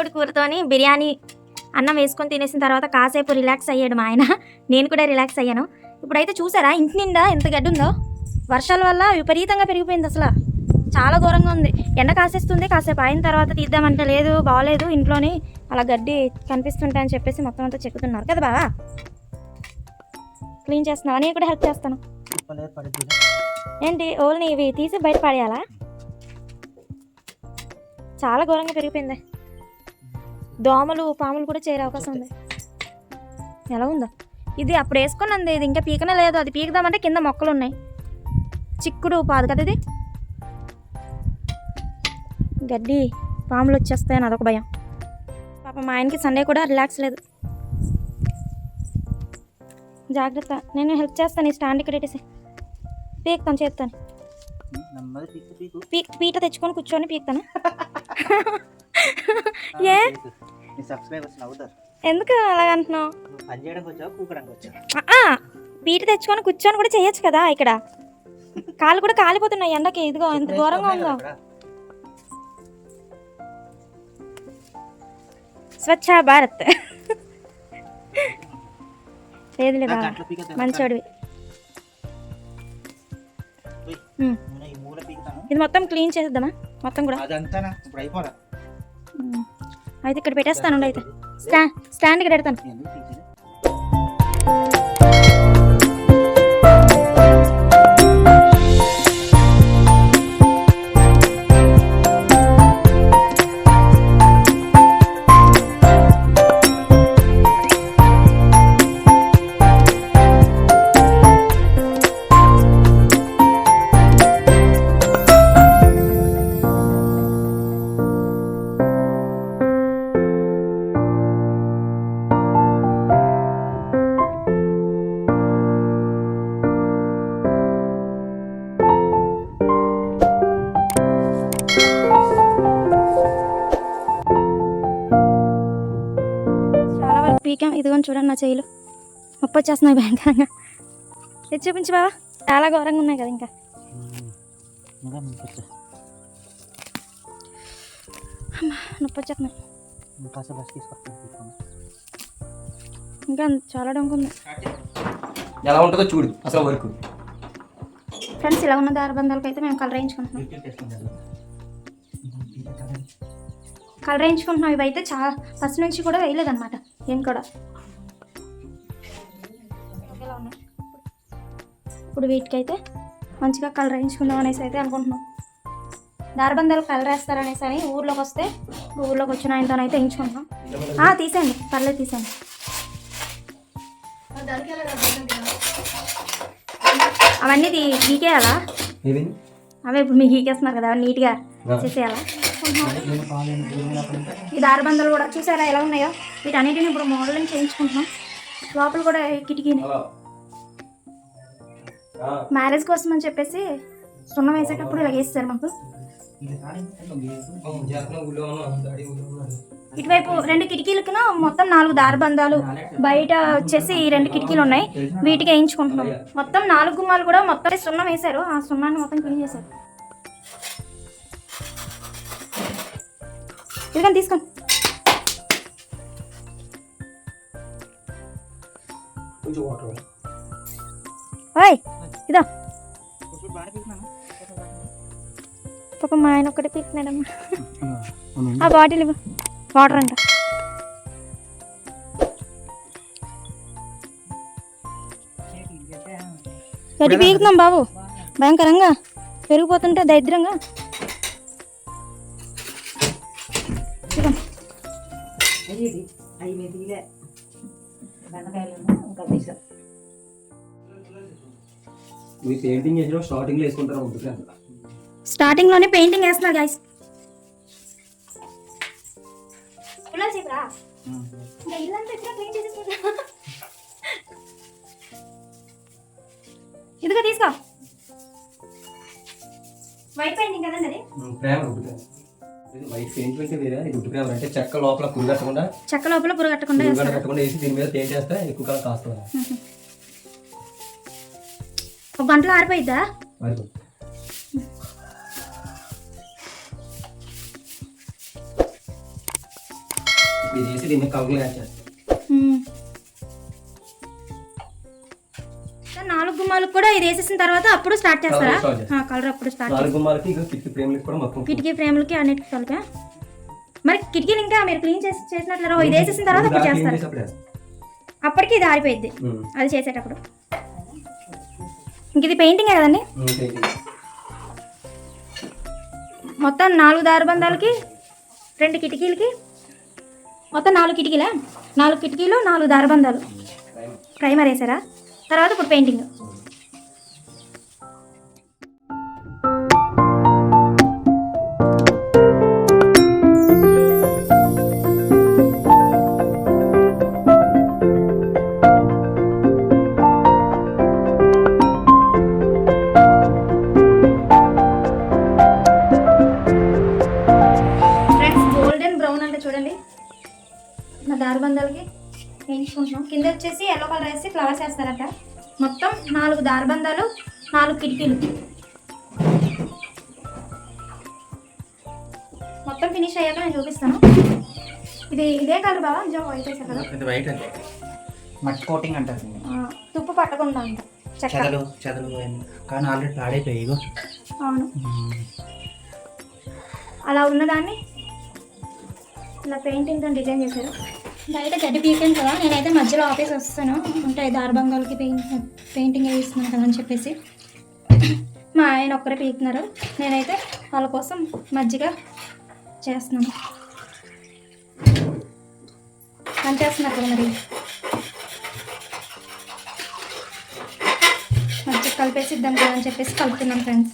కోడి కూరతోని బిర్యానీ అన్నం వేసుకొని తినేసిన తర్వాత కాసేపు రిలాక్స్ అయ్యాడు మా ఆయన. నేను కూడా రిలాక్స్ అయ్యాను. ఇప్పుడైతే చూసారా ఇంటి నిండా ఎంత గడ్డి ఉందో వర్షాల వల్ల విపరీతంగా పెరిగిపోయింది అసలు. చాలా ఘోరంగా ఉంది. ఎండ కాసేస్తుంది కాసేపు అయిన తర్వాత తీద్దామంటే లేదు బాగలేదు ఇంట్లోని అలా గడ్డి కనిపిస్తుంటాయి అని చెప్పేసి మొత్తం అంతా చెక్కుతున్నారు. కదా బావా? క్లీన్ చేస్తున్నావా? నేను కూడా హెల్ప్ చేస్తాను. ఏంటి? ఓన్లీ ఇవి తీసి బయట పడేయాలా? చాలా ఘోరంగా పెరిగిపోయింది. దోమలు పాములు కూడా చేరే అవకాశం ఉంది. ఎలా ఉందో? ఇది అప్పుడు వేసుకున్నది ఇది ఇంకా పీకనే లేదు. అది పీకుదామంటే కింద మొక్కలు ఉన్నాయి. చిక్కుడు పాదు కదా ఇది? గడ్డి పాములు వచ్చేస్తాయని అదొక భయం. పాప మా ఆయనకి సండే కూడా రిలాక్స్ లేదు. జాగ్రత్త. నేను హెల్ప్ చేస్తాను ఈ స్టాండ్ ఇక్కడ పెట్టేసి. పీకుతాను చేస్తాను పీట తెచ్చుకొని కూర్చొని పీకుతాను? ఏ? నీ సబ్స్క్రైబర్స్ నవ్వుతారు. ఎందుకు అలాగ అంటున్నావు నువ్వు పని చేయడానికి వచ్చావు? కూకడానికి వచ్చావు? ఆ, ఆ, పీట తెచ్చుకొని కూర్చొని కూడా చేయొచ్చు కదా ఇక్కడ. కాళ్ళు కూడా కాలిపోతున్నాయి ఎండకి. ఇదిగో ఎంత ఘోరంగా ఉందో. స్వచ్ఛ భారత్. లేదు లేదా మంచోడివి. ఇది మొత్తం క్లీన్ చేసేద్దామా? మొత్తం కూడా? అదంతానా? ఇప్పుడు అయిపోరా. అయితే ఇక్కడ పెట్టేస్తాను ఉండు అయితే. స్టా స్టాండ్ ఇక్కడ పెడతాను పీకాం? ఇదిగోని చూడండి నా చేయిలు నొప్పి వచ్చేస్తున్నాయి భయంకరంగా ఇది చూపించు బావా. చాలా ఘోరంగా ఉన్నాయి కదా ఇంకా. నొప్పి వచ్చేస్తున్నాయి. ఇంకా చాలా డొంక ఉంది ఎలా ఉంటుందో చూడు అసలు వర్క్. ఫ్రెండ్స్ ఇలా ఉన్న దారబంధాలకు అయితే మేము కలర్ వేయించుకుంటున్నాం. కలర్ వేయించుకుంటున్నాం. ఇవి అయితే చాలా ఫస్ట్ నుంచి కూడా వేయలేదన్నమాట. ఏం కూడా. ఇప్పుడు వీటికైతే మంచిగా కలర్ వేయించుకుందాం అనేసి అయితే అనుకుంటున్నాం. దారబంధాలు కలర్ వేస్తారనేసి అని ఊర్లోకి వస్తే ఊర్లోకి వచ్చిన ఆయనతో అయితే వేయించుకుంటున్నాం. ఆ, తీసేయండి. పర్లేదు తీసేయండి. అవన్నీ గీకేయాలా? అవే ఇప్పుడు మీకు గీకేస్తున్నారు కదా నీట్గా చేసేయాలా? ఈ దారబంధాలు కూడా చూసారా ఎలా ఉన్నాయో? వీటన్నిటిని ఇప్పుడు మోడలింగ్ చేయించుకుంటున్నాం. లోపల కూడా కిటికీని. మ్యారేజ్ కోసం అని చెప్పేసి సున్నం వేసేటప్పుడు ఇలా వేస్తారు మాకు. ఇటువైపు రెండు కిటికీలకి మొత్తం నాలుగు దారబంధాలు బయట వచ్చేసి ఈ రెండు కిటికీలు ఉన్నాయి. వీటికి వేయించుకుంటున్నాం. మొత్తం నాలుగు గుమ్మాలు కూడా మొత్తం సున్నం వేశారు. ఆ సున్నాన్ని మొత్తం క్లీన్ చేశారు. ఇదిగోండి తీసుకోండి ఓయ్ ఇదో పాప మా ఆయన ఒక్కటే పీకున్నాడమ్మా ఆ బాటిల్ ఇవ్వు. వాటర్ అంట. గట్టి పీకుతున్నాం బాబు? భయంకరంగా. పెరిగిపోతుంటే దరిద్రంగా. అవి మెదిలే బెండకాయలు ఇంకా తీసా. మీరు పెయింటింగ్ చేసిన స్టార్టింగ్లో వేసుకుంటారా ఉంటుంది స్టార్టింగ్లోనే పెయింటింగ్ వేస్తున్నారు గైస్ పెయింట్ అంటే వేరే ఇది గుడ్డు ప్రేమ అంటే చెక్క లోపల పురుగు కట్టకుండా చెక్క లోపల పురుగు కట్టకుండా పురుగు వేస్తారు. కట్టకుండా వేసి దీని మీద పెయింట్ చేస్తే ఎక్కువ కాలం కాస్తుంది ఒక గంటలో ఆరిపోయిద్దా? మరి ఇది వేసి దీన్ని కవర్లు యాడ్ చేస్తాం. మ్మ్. సార్, నాలుగు గుమ్మాలకు కూడా ఇది వేసేసిన తర్వాత అప్పుడు స్టార్ట్ చేస్తారా. కలర్ అప్పుడు స్టార్ట్ నాలుగు గుమ్మాలకి కిటికీ ఫ్రేమ్లకి కూడా మొత్తం కిటికీ ఫ్రేమ్లకి అన్నిటికి కలిపా? మరి కిటికీలు ఇంకా మీరు క్లీన్ చేసి చేసినట్లు ఇది వేసేసిన తర్వాత అప్పుడు చేస్తారు. అప్పటికి ఇది ఆరిపోయింది. అది చేసేటప్పుడు. ఇంక ఇది పెయింటింగే కదండి. మొత్తం నాలుగు దారబంధాలకి రెండు కిటికీలకి? మొత్తం నాలుగు కిటికీలా? నాలుగు కిటికీలు నాలుగు దారబంధాలు ప్రైమర్. వేసారా? తర్వాత ఇప్పుడు పెయింటింగ్. నా దారబంధాలకి వేయించుకుంటున్నాం కింద వచ్చేసి ఎల్లో కలర్ వేసి ఫ్లవర్స్ వేస్తారంట మొత్తం నాలుగు దారబంధాలు నాలుగు కిటికీలు. మొత్తం ఫినిష్ అయ్యాక నేను చూపిస్తాను. ఇది ఇదే కలర్ బాగా నిజం వైట్ వేసా కదా ఇది వైట్ అండి. మట్టి కోటింగ్ అంటారు తుప్పు పట్టకుండా అంట. చెదలు చెదలు. కానీ ఆల్రెడీ పాడైపోయాయి ఇగో. అవును. అలా ఉన్నదాన్ని ఇలా పెయింటింగ్తో డిజైన్ చేశారు. బయట గడ్డి పీకాను కదా నేనైతే మధ్యలో ఆఫీస్ వస్తాను ఉంటాయి దారబంగాలకి పెయింట్ పెయింటింగ్ వేస్తున్నాను కదా అని చెప్పేసి. మా ఆయన ఒక్కరే పీకుతున్నారు. నేనైతే వాళ్ళ కోసం మజ్జిగ చేస్తున్నాను. అంతేస్తున్నారు కదా మరి. మజ్జిగ కలిపేసి ఇద్దాం కదా అని చెప్పేసి కలుపుతున్నాను ఫ్రెండ్స్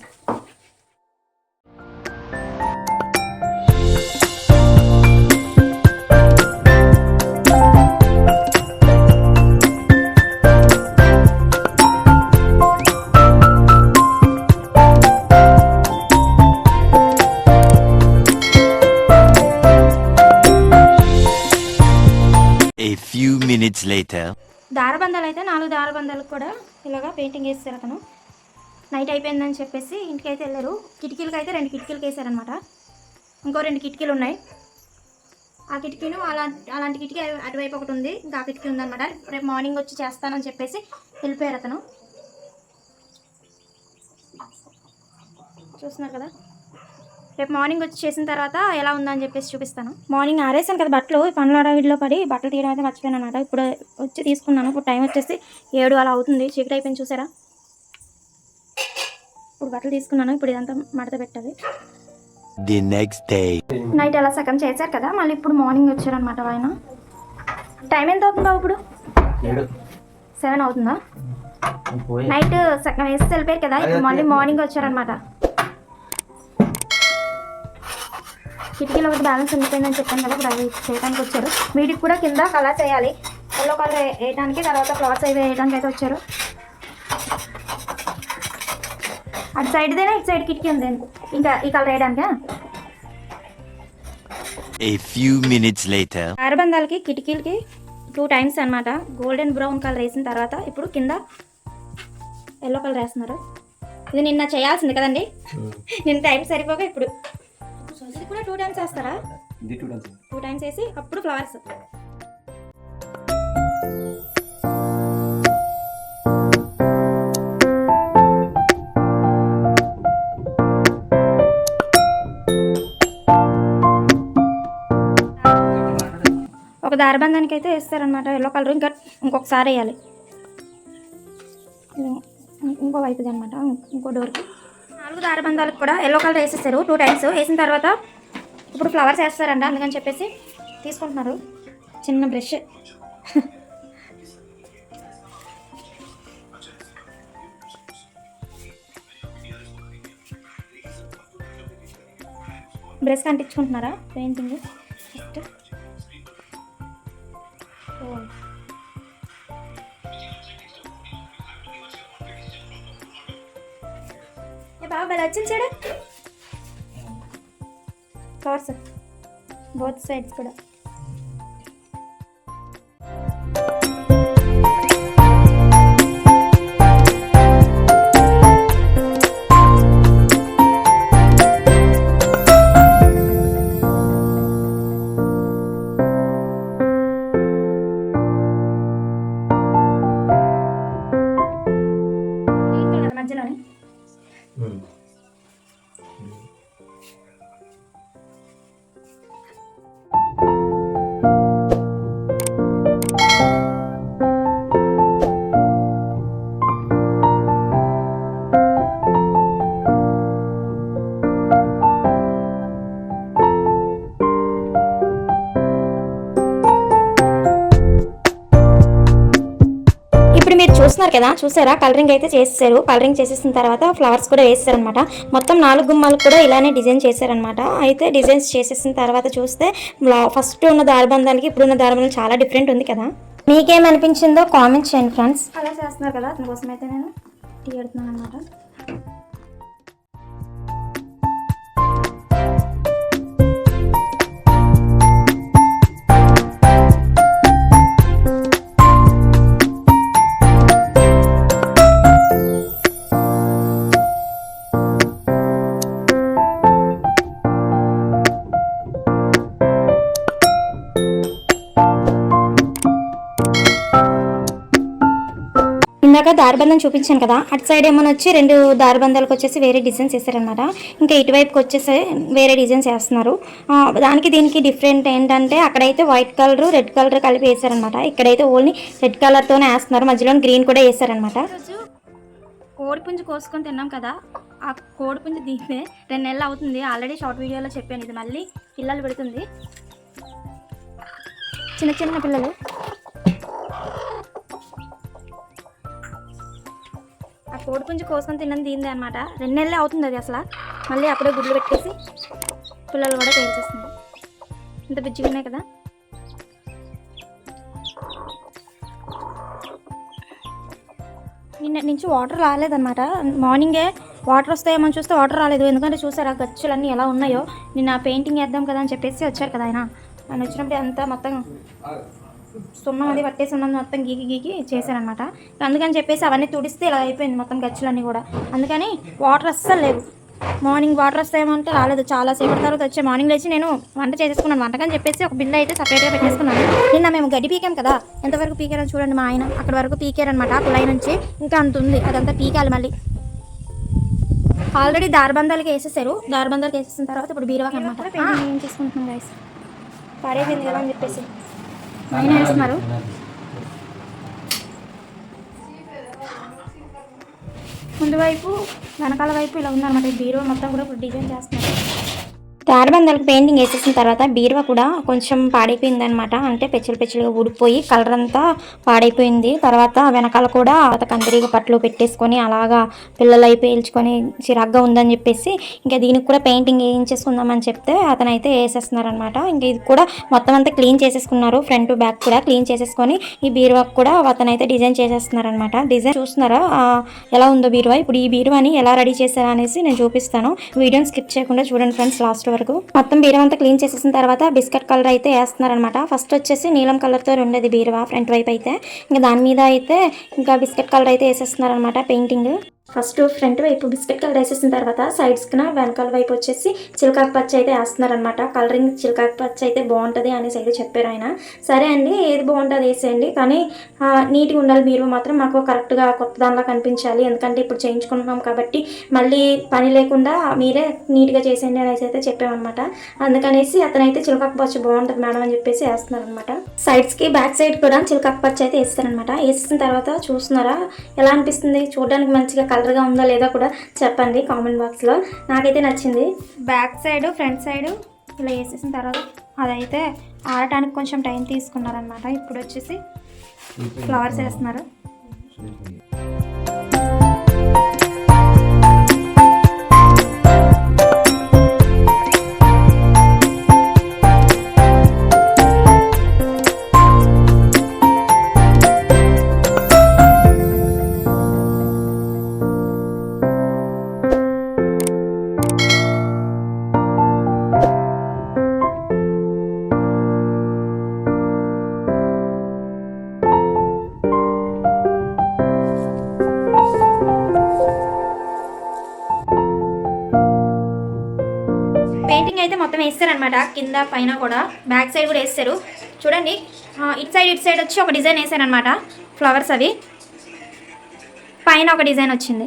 దారబంధాలు అయితే నాలుగు దారబంధాలకు కూడా ఇలాగా పెయింటింగ్ వేస్తారు అతను. నైట్ అయిపోయిందని చెప్పేసి ఇంటికి అయితే వెళ్ళారు. కిటికీలకి అయితే రెండు కిటికీలకి వేసారనమాట ఇంకో రెండు కిటికీలు ఉన్నాయి. ఆ కిటికీను అలా అలాంటి కిటికీ అటువైపు ఒకటి ఉంది ఇంకా ఆ కిటికీ ఉందన్నమాట. రేపు మార్నింగ్ వచ్చి చేస్తానని చెప్పేసి వెళ్ళిపోయారు అతను. చూస్తున్నారు కదా? రేపు మార్నింగ్ వచ్చి చేసిన తర్వాత ఎలా ఉందని చెప్పేసి చూపిస్తాను. మార్నింగ్ ఆరేసాను కదా బట్టలు పనుల అడవిలో పడి బట్టలు తీయడం అయితే మర్చిపోయాను అనమాట ఇప్పుడు వచ్చి తీసుకున్నాను. ఇప్పుడు టైం వచ్చేసి ఏడు అలా అవుతుంది. చీకటి అయిపోయింది చూసారా? ఇప్పుడు బట్టలు తీసుకున్నాను. ఇప్పుడు ఇదంతా మడత పెట్టాలి. The next day. నైట్ అలా సగం చేశారు కదా మళ్ళీ ఇప్పుడు మార్నింగ్ వచ్చారనమాట ఆయన టైం ఎంత అవుతుందా ఇప్పుడు? సెవెన్ అవుతుందా? నైట్ సగం వేసి వెళ్ళిపోయారు కదా ఇప్పుడు మళ్ళీ మార్నింగ్ వచ్చారనమాట కిటికీలో ఒకటి బ్యాలెన్స్ ఉండిపోయిందని చెప్పాను కదా ఇప్పుడు అవి చేయడానికి వచ్చారు. వీటికి కూడా కింద కలర్ చేయాలి. ఎల్లో కలర్ వేయడానికి తర్వాత ఫ్లవర్స్ అవి వేయడానికి అయితే వచ్చారు. అటు సైడ్దేనా ఇటు సైడ్ కిటికీ ఉంది? ఇంకా ఈ కలర్ వేయడానికా? A few minutes later. ఆరబందాలకి కిటికీలకి టూ టైమ్స్ అన్నమాట. గోల్డెన్ బ్రౌన్ కలర్ వేసిన తర్వాత ఇప్పుడు కింద ఎల్లో కలర్ వేస్తున్నారు. ఇది నిన్న చేయాల్సింది కదండి? నిన్న టైం సరిపోక ఇప్పుడు. ఇది కూడా టూ టైమ్స్ వేస్తారా? ఇది టూ టైమ్స్. టూ టైమ్స్ వేసి అప్పుడు ఫ్లవర్స్. ఒక దారబంధానికి అయితే వేస్తారనమాట ఎల్లో కలర్ ఇంకా ఇంకొకసారి వేయాలి. ఇంకో వైపుది అనమాట ఇంకో డోర్కి. నాలుగు దారబంధాలకు కూడా ఎల్లో కలర్ వేసేస్తారు. టూ టైమ్స్ వేసిన తర్వాత ఇప్పుడు ఫ్లవర్స్ వేస్తారంట అందుకని చెప్పేసి తీసుకుంటున్నారు. చిన్న బ్రష్ బ్రష్ కంటించుకుంటున్నారా పెయింటింగ్ బాబు అలా భలే వచ్చింది చూడు ఫ్లవర్స్ బోత్ సైడ్స్ కూడా చూస్తున్నారు కదా? చూసారా? కలరింగ్ అయితే చేసేసారు కలరింగ్ చేసేసిన తర్వాత ఫ్లవర్స్ కూడా వేసారనమాట మొత్తం నాలుగు గుమ్మాలకు కూడా ఇలానే డిజైన్ చేశారనమాట అయితే డిజైన్స్ చేసేసిన తర్వాత చూస్తే ఫస్ట్ ఉన్న దారిబంధానికి ఇప్పుడున్న దారిబంధం చాలా డిఫరెంట్ ఉంది కదా? మీకేమనిపించిందో కామెంట్ చేయండి ఫ్రెండ్స్ అలా చేస్తున్నారు కదా? అందుకోసం అయితే నేను టీ అనమాట ఇందాక చూపించాను కదా. అటు సైడ్ ఏమైనా వచ్చి రెండు దారిబంధాలకు వచ్చేసి వేరే డిజైన్స్ వేసారనమాట ఇంకా ఇటువైపుకి వచ్చేసి వేరే డిజైన్స్ వేస్తున్నారు దానికి దీనికి డిఫరెంట్ ఏంటంటే అక్కడైతే వైట్ కలర్ రెడ్ కలర్ కలిపి వేసారనమాట ఇక్కడైతే ఓన్లీ రెడ్ కలర్తోనే వేస్తున్నారు. మధ్యలో గ్రీన్ కూడా వేసారనమాట కోడిపుంజు కోసుకొని తిన్నాం కదా. ఆ కోడిపుంజు దీనినే రెండు నెలలు అవుతుంది. ఆల్రెడీ షార్ట్ వీడియోలో చెప్పాను. ఇది మళ్ళీ పిల్లలు పెడుతుంది. చిన్న చిన్న పిల్లలు. ఆ కోడిపుంజు కోసుకొని తిన్నది దీనిదే అనమాట రెండు నెలలే అవుతుంది అది అసలు. మళ్ళీ అప్పుడే గుడ్లు పెట్టేసి పిల్లలు కూడా పేల్చేస్తుంది ఇంత బిజ్జిగా ఉన్నాయి కదా. నిన్న నుంచి వాటర్ రాలేదన్నమాట. మార్నింగే వాటర్ వస్తాయేమో చూస్తే వాటర్ రాలేదు. ఎందుకంటే చూసారా గచ్చులన్నీ ఎలా ఉన్నాయో. నిన్న పెయింటింగ్ వేద్దాం కదా అని చెప్పేసి వచ్చారు కదా ఆయన. ఆయన వచ్చినప్పుడు అంతా మొత్తం సున్నం అది పట్టేసి ఉన్నది మొత్తం గీకి గీకి చేశారనమాట అందుకని చెప్పేసి అవన్నీ తుడిస్తే ఇలా అయిపోయింది మొత్తం గచ్చులన్నీ కూడా. అందుకని వాటర్ అస్సలు లేవు. మార్నింగ్ వాటర్ వస్తాయేమో అంటే రాలేదు. చాలా సేపటి తర్వాత వచ్చే మార్నింగ్ లేచి నేను వంట చేసేసుకున్నాను. వంటకని చెప్పేసి ఒక బిల్లు అయితే సపరేట్గా పెట్టేసుకున్నాను. నిన్న మేము గడ్డి పీకాం కదా. ఎంతవరకు పీకారో చూడండి మా ఆయన. అక్కడ వరకు పీకారనమాట ఆ కుళాయి నుంచి. ఇంకా అంత ఉంది. అదంతా పీకాలి మళ్ళీ. ఆల్రెడీ దారబంధాలకి వేసేసారు. దారబంధాలకి వేసేసిన తర్వాత ఇప్పుడు బీరువాకి అనమాట ఏం చేసుకుంటున్నాం గైస్ పడేపోయింది కదా అని చెప్పేసి. ఆయన వేస్తున్నారు. ముందు వైపు వెనకాల వైపు ఇలా ఉందన్నమాట ఈ బీరువా మొత్తం కూడా ఇప్పుడు డిజైన్ చేస్తున్నారు. దారబందాలకు పెయింటింగ్ వేసేసిన తర్వాత బీరువా కూడా కొంచెం పాడైపోయింది అనమాట అంటే పెచ్చలు పెచ్చలుగా ఊడిపోయి కలర్ అంతా పాడైపోయింది. తర్వాత వెనకాల కూడా కందిరీగ పట్లు పెట్టేసుకొని అలాగా పిల్లలు అయిపోయి పేల్చుకొని చిరాగ్గా ఉందని చెప్పేసి ఇంకా దీనికి కూడా పెయింటింగ్ వేయించేసుకుందామని చెప్తే అతను అయితే వేసేస్తున్నారనమాట ఇంకా ఇది కూడా మొత్తం అంతా క్లీన్ చేసేసుకున్నారు. ఫ్రంట్ బ్యాక్ కూడా క్లీన్ చేసేసుకొని ఈ బీరువాకి కూడా అతను అయితే డిజైన్ చేసేస్తున్నారనమాట డిజైన్ చూస్తున్నారా? ఎలా ఉందో బీరువా? ఇప్పుడు ఈ బీరువాని ఎలా రెడీ చేశారా అనేసి నేను చూపిస్తాను. వీడియోని స్కిప్ చేయకుండా చూడండి ఫ్రెండ్స్. లాస్ట్ వరకు. మొత్తం బీరువా అంతా క్లీన్ చేసేసిన తర్వాత బిస్కెట్ కలర్ అయితే వేస్తున్నారనమాట ఫస్ట్ వచ్చేసి నీలం కలర్తో ఉండేది బీరువా ఫ్రంట్ వైపు అయితే. ఇంకా దాని మీద అయితే ఇంకా బిస్కెట్ కలర్ అయితే వేసేస్తున్నారనమాట పెయింటింగ్. ఫస్ట్ ఫ్రంట్ వైపు బిస్కెట్ కలర్ వేసేసిన తర్వాత సైడ్స్కిన వెనకాల వైపు వచ్చేసి చిలకాకు పచ్చ అయితే వేస్తున్నారనమాట కలరింగ్ చిలకాకు పచ్చ అయితే బాగుంటుంది అనేసి అయితే చెప్పారు ఆయన. సరే అండి ఏది బాగుంటుంది వేసేయండి. కానీ నీట్గా ఉండాలి మీరు మాత్రం. మాకు కరెక్ట్గా కొత్త దానిలా కనిపించాలి. ఎందుకంటే ఇప్పుడు చేయించుకుంటున్నాం కాబట్టి మళ్ళీ పని లేకుండా మీరే నీట్గా చేసేయండి అనేసి అయితే చెప్పామన్నమాట. అందుకనేసి అతనైతే చిలకాకు పచ్చ బాగుంటుంది మేడం అని చెప్పేసి వేస్తున్నారనమాట సైడ్స్కి బ్యాక్ సైడ్ కూడా చిలకాకు పచ్చ అయితే వేస్తారనమాట వేసిన తర్వాత చూస్తున్నారా? ఎలా అనిపిస్తుంది? చూడడానికి మంచిగా కలర్గా ఉందా లేదా కూడా చెప్పండి కామెంట్ బాక్స్లో. నాకైతే నచ్చింది. బ్యాక్ సైడ్ ఫ్రంట్ సైడ్ ఇలా వేసేసిన తర్వాత అదైతే ఆడటానికి కొంచెం టైం తీసుకున్నారనమాట ఇప్పుడు వచ్చేసి ఫ్లవర్స్ వేస్తున్నారు. మొత్తం వేస్తారనమాట కింద పైన కూడా. బ్యాక్ సైడ్ కూడా వేస్తారు. చూడండి. ఇటు సైడ్ ఇటు సైడ్ వచ్చి ఒక డిజైన్ వేసారనమాట ఫ్లవర్స్ అవి. పైన ఒక డిజైన్ వచ్చింది.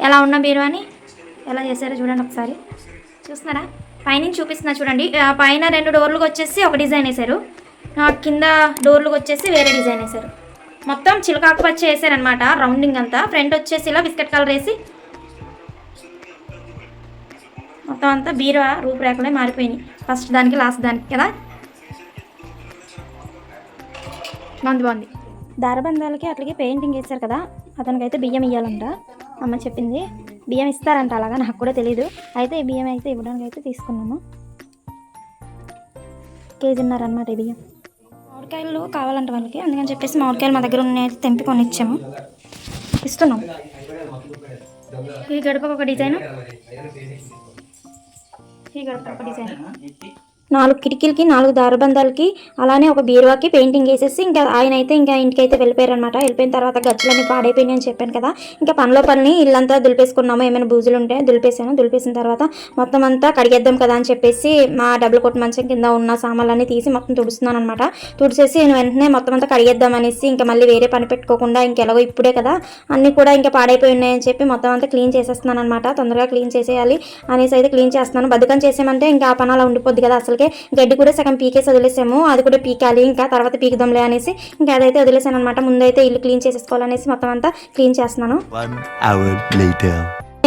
ఎలా ఉన్న అని? ఎలా చేశారో చూడండి ఒకసారి. చూస్తున్నారా? పైనుంచి చూపిస్తున్నా చూడండి. పైన రెండు డోర్లకు వచ్చేసి ఒక డిజైన్ వేశారు. కింద డోర్లకు వచ్చేసి వేరే డిజైన్ వేశారు. మొత్తం చిలకాకు పచ్చ వేసారనమాట రౌండింగ్ అంతా. ఫ్రంట్ వచ్చేసి ఇలా బిస్కెట్ కలర్ వేసి మొత్తం అంతా బీరువా రూపురేఖలే మారిపోయినాయి. ఫస్ట్ దానికి లాస్ట్ దానికి కదా? బాగుంది బాగుంది. దారబంధాలకి అట్లాగే పెయింటింగ్ వేశారు కదా? అతనికైతే బియ్యం ఇవ్వాలంట అమ్మ చెప్పింది బియ్యం ఇస్తారంట అలాగా? నాకు కూడా తెలియదు అయితే ఈ బియ్యం అయితే ఇవ్వడానికి అయితే తీసుకున్నాము. కేజీన్నర అనమాట ఈ బియ్యం. మామిడికాయలు కావాలంట వాళ్ళకి. అందుకని చెప్పేసి మామిడికాయలు మా దగ్గర ఉన్నాయి తెంపి కొని ఇచ్చాము ఇస్తున్నాం. ఈ గడపకు ఒక డిజైన్. ఈ గడపకు ఒక డిజైన్ నాలుగు కిటికీలకి నాలుగు దారబంధాలకి అలానే ఒక బీరువాకి పెయింటింగ్ వేసేసి ఇంకా ఆయన అయితే ఇంకా ఇంటికైతే వెళ్ళిపోయారనమాట వెళ్ళిపోయిన తర్వాత గచ్చులన్నీ పాడైపోయినాయి అని చెప్పాను కదా. ఇంకా పనిలో పని ఇల్లంతా దులిపేసుకున్నాము. ఏమైనా బూజులు ఉంటే దులిపేసాను. దులిపేసిన తర్వాత మొత్తం అంతా కడిగేద్దాం కదా అని చెప్పేసి మా డబ్బులు కొట్టు మంచం కింద ఉన్న సామాన్లన్నీ తీసి మొత్తం తుడుస్తున్నాను అనమాట తుడిచేసి నేను వెంటనే మొత్తం అంతా కడిగేద్దాం అనేసి ఇంకా మళ్ళీ వేరే పని పెట్టుకోకుండా ఇంకెలాగో ఇప్పుడే కదా. అన్నీ కూడా ఇంకా పాడైపోయి ఉన్నాయని చెప్పి మొత్తం అంతా క్లీన్ చేసేస్తున్నాను అనమాట తొందరగా క్లీన్ చేసేయాలి అనేసి అయితే క్లీన్ చేస్తున్నాను. బతుకం చేసామంటే ఇంకా ఆ పని అలా ఉండిపోద్ది కదా అసలు. అందుకే గడ్డి కూడా సగం పీకేసి వదిలేసాము. అది కూడా పీకాలి ఇంకా తర్వాత పీకుదాంలే అనేసి ఇంకా అదైతే వదిలేసాను అనమాట ముందైతే ఇల్లు క్లీన్ చేసేసుకోవాలనేసి మొత్తం అంతా క్లీన్ చేస్తున్నాను. One hour later.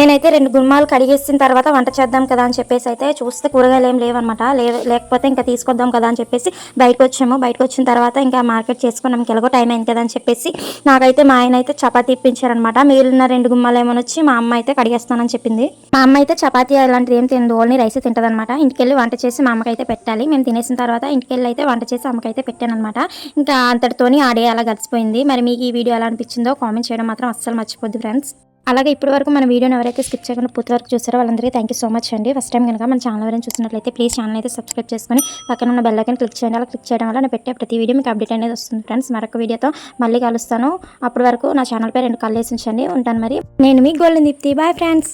నేనైతే రెండు గుమ్మాలు కడిగేసిన తర్వాత వంట చేద్దాం కదా అని చెప్పేసి అయితే చూస్తే కూరగాయలు ఏం లేవన్నమాట. లే లేకపోతే ఇంకా తీసుకొద్దాం కదా అని చెప్పేసి బయటకు వచ్చాము బయటకు వచ్చిన తర్వాత ఇంకా మార్కెట్ చేసుకున్నాం. ఎలాగో టైం అయింది కదా అని చెప్పేసి నాకైతే మా ఆయన అయితే చపాతీ ఇప్పించారనమాట మిగిలిన రెండు గుమ్మాలు ఏమని వచ్చి మా అమ్మ అయితే కడిగేస్తానని చెప్పింది. మా అమ్మ అయితే చపాతీ అలాంటిది ఏం తినదు. ఓన్లీ రైస్ తింటదనమాట అనమాట వంట చేసి మా అమ్మకైతే పెట్టాలి. మేము తినేసిన తర్వాత ఇంటికెళ్ళి అయితే వంట చేసి అమ్మకైతే పెట్టాను అనమాట ఇంకా అంతటితోని ఆడే అలా గడిచిపోయింది. మరి మీకు ఈ వీడియో ఎలా అనిపించిందో కామెంట్ చేయడం మాత్రం అస్సలు మర్చిపోద్దు ఫ్రెండ్స్. అలాగే ఇప్పటి వరకు మన వీడియోని ఎవరైతే స్కిప్ చేయకుండా పూర్తి వరకు చూసారో వాళ్ళందరికీ థ్యాంక్ యూ సో మచ్ అండి. ఫస్ట్ టైం కనుక మన ఛానల్ ఎవరైనా చూసినట్లయితే ప్లీజ్ ఛానల్ అయితే సబ్స్క్రైబ్ చేసుకొని పక్కన ఉన్న బెల్ క్లిక్ చేయండి. అలా క్లిక్ చేయడం వల్ల నేను పెట్టే ప్రతి వీడియో మీకు అప్డేట్ అనేది వస్తుంది ఫ్రెండ్స్ మరొక వీడియోతో మళ్ళీ కలుస్తాను. అప్పటి వరకు నా ఛానల్పై రెండు కళ్ళు వేసి ఉంచండి. ఉంటాను మరి. నేను మీ గోల్డెన్ దీప్తి బాయ్ ఫ్రెండ్స్